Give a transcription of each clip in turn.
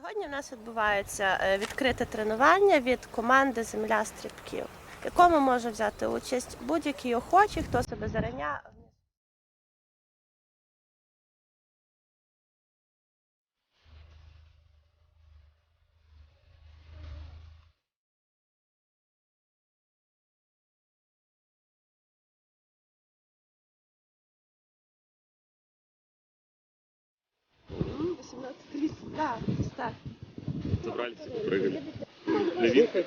Сьогодні в нас відбувається е, відкрите тренування від команди Земля стрибків, в якому може взяти участь будь-який охочий, хто себе зарання. 18.30, да, так. Забрались и попрыгали. Новинка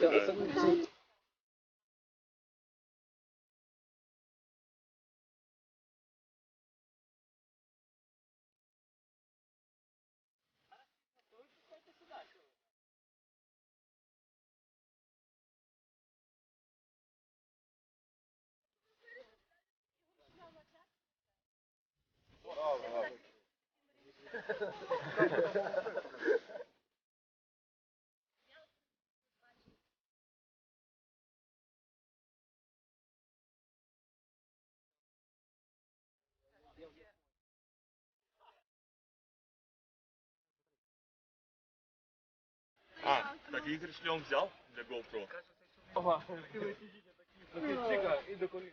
А, так Игорь шлем взял для GoPro. Взагалі,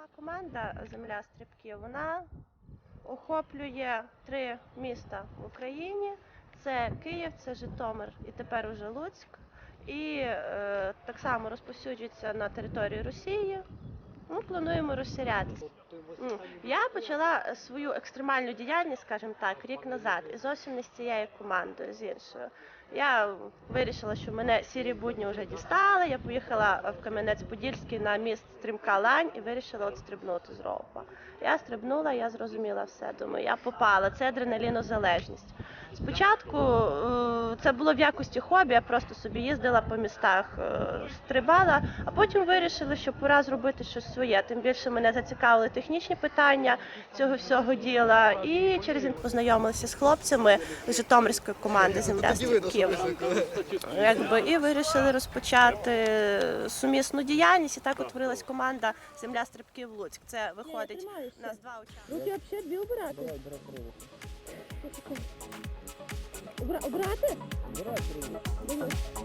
сама команда Земля стрибків вона охоплює три міста в Україні: це Київ, це Житомир і тепер уже Луцьк. І е, так само розповсюджується на території Росії. Ми плануємо розширятися. Я почала свою екстремальну діяльність, скажімо так, рік назад, і зовсім не з цією командою, з іншою. Я вирішила, що мене сірі будні вже дістали. Я поїхала в Кам'янець-Подільський на міст стрімка Лань і вирішила от стрибнути з ропа. Я стрибнула, я зрозуміла все. Думаю, я попала. Це адреналінозалежність. Спочатку е, це було в якості хобі, я просто собі їздила по містах, е, стрибала, а потім вирішили, що пора зробити щось своє. Тим більше мене зацікавили технічні питання цього всього діла. І через інтернет познайомилися з хлопцями з Житомирської команди Земля стрибків. Якби і вирішили розпочати сумісну діяльність. І так утворилась команда Земля стрибків Луцьк. Це виходить у нас два учасники. Руки дві убирати? Убра... Убрати? Убирай.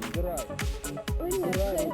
Убирай. Убирай.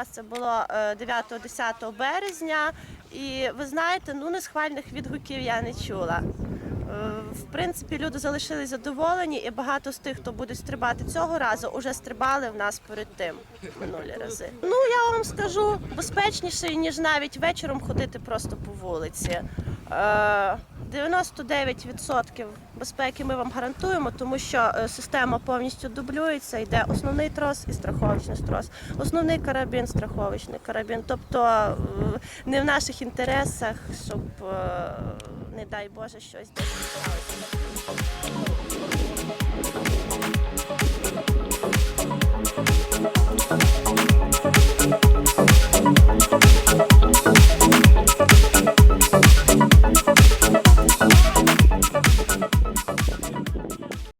Раз. Це було е, 9-10 березня. І ви знаєте, ну несхвальних відгуків я не чула. Е, В принципі, люди залишились задоволені, і багато з тих, хто буде стрибати цього разу, уже стрибали в нас перед тим минулі рази. Ну я вам скажу безпечніше, ніж навіть вечором ходити просто по вулиці. Е, 99% безпеки ми вам гарантуємо, тому що е, система повністю дублюється. Йде основний трос і страховочний трос, основний карабін, страховочний карабін. Тобто е, не в наших інтересах, щоб е, не дай Боже щось десь.